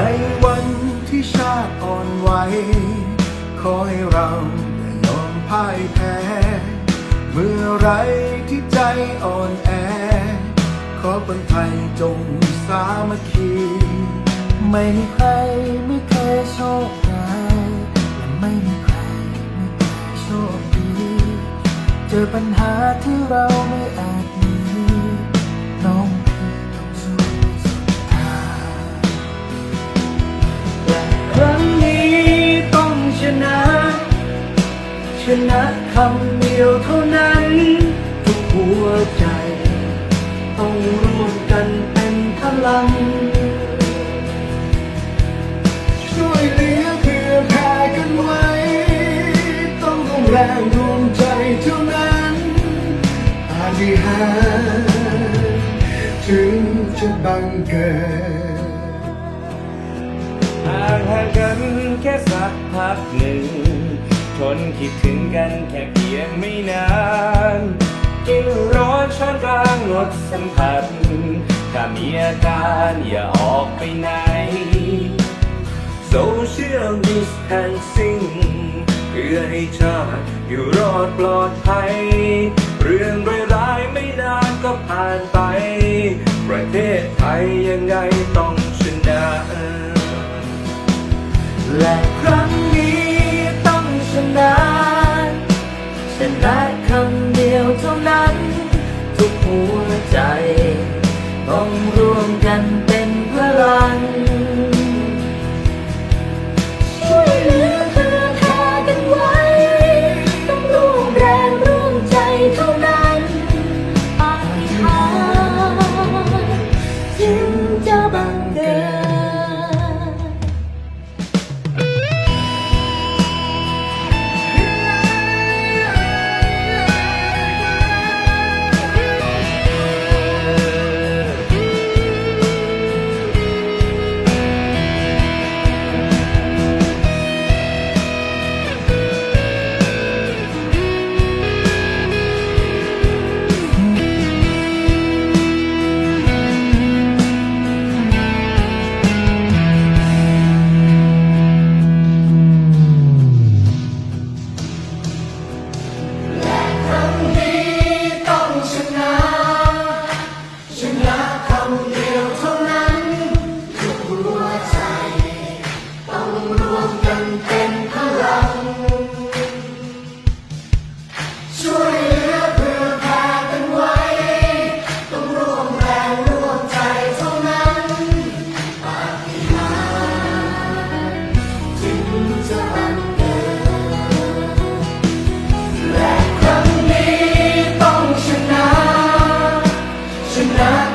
ในวันที่ชาติอ่อนไหวขอให้เราอย่ายอมพ่ายแพ้ เมื่อไรที่ใจอ่อนแอ ขอคนไทยจงสามัคคี ไม่มีใครไม่เคยโชคร้ายและไม่มีใครไม่เคยโชคดี เจอปัญหาที่เราไม่อาจ นะคำเดียวเท่านั้น ทุกหัวใจ ต้องร่วมกันเป็นพลัง ช่วยเหลือเพื่อแผ่กันไว้ ต้องร่วมแรงรวมใจเท่านั้นอาฏิหารถึงจะบังเกิดห่างห่างกันแค่สักพักหนึ่ง ทนคิดถึงกันแค่เพียงไม่นาน กินร้อนช้อนกลางลดสัมผัสถ้ามีอาการอย่าออกไปไหน Social distancing เพื่อให้ชาติอยู่รอดปลอดภัย เรื่องร้ายๆไม่นานก็ผ่านไป ประเทศไทยยังไงต้องชนะและคร ว 나